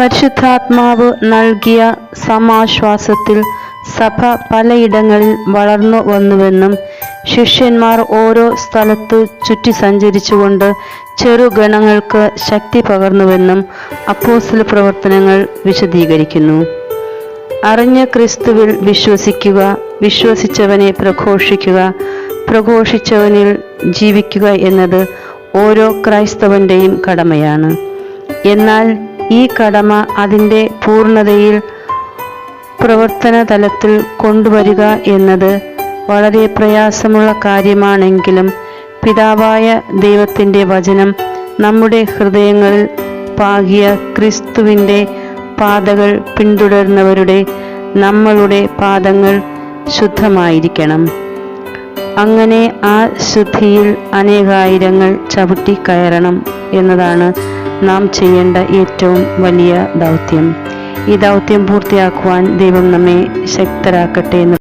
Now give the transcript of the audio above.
പരിശുദ്ധാത്മാവ് നൽകിയ സമാശ്വാസത്തിൽ സഭ പലയിടങ്ങളിൽ വളർന്നു വന്നുവെന്നും ശിഷ്യന്മാർ ഓരോ സ്ഥലത്ത് ചുറ്റി സഞ്ചരിച്ചുകൊണ്ട് ചെറുഗണങ്ങൾക്ക് ശക്തി പകർന്നുവെന്നും അപ്പോസ്റ്റൽ പ്രവർത്തനങ്ങൾ വിശദീകരിക്കുന്നു. അറിഞ്ഞ ക്രിസ്തുവിൽ വിശ്വസിക്കുക വിശ്വസിച്ചവനെ പ്രഘോഷിക്കുക പ്രഘോഷിച്ചവനിൽ ജീവിക്കുക എന്നത് ഓരോ ക്രൈസ്തവന്റെയും കടമയാണ്. എന്നാൽ ഈ കടമ അതിന്റെ പൂർണതയിൽ പ്രവർത്തന തലത്തിൽ കൊണ്ടുവരിക എന്നത് വളരെ പ്രയാസമുള്ള കാര്യമാണെങ്കിലും പിതാവായ ദൈവത്തിന്റെ വചനം നമ്മുടെ ഹൃദയങ്ങളിൽ പാകിയ ക്രിസ്തുവിന്റെ പാതകൾ പിന്തുടരുന്നവരുടെ നമ്മളുടെ പാദങ്ങൾ ശുദ്ധമായിരിക്കണം. അങ്ങനെ ആ ശുദ്ധിയിൽ അനേകായിരങ്ങൾ ചവിട്ടി കയറണം എന്നതാണ് നാം ചെയ്യേണ്ട ഏറ്റവും വലിയ ദൗത്യം. ഈ ദൗത്യം പൂർത്തിയാക്കുവാൻ ദൈവം നമ്മെ ശക്തരാക്കട്ടെ എന്ന്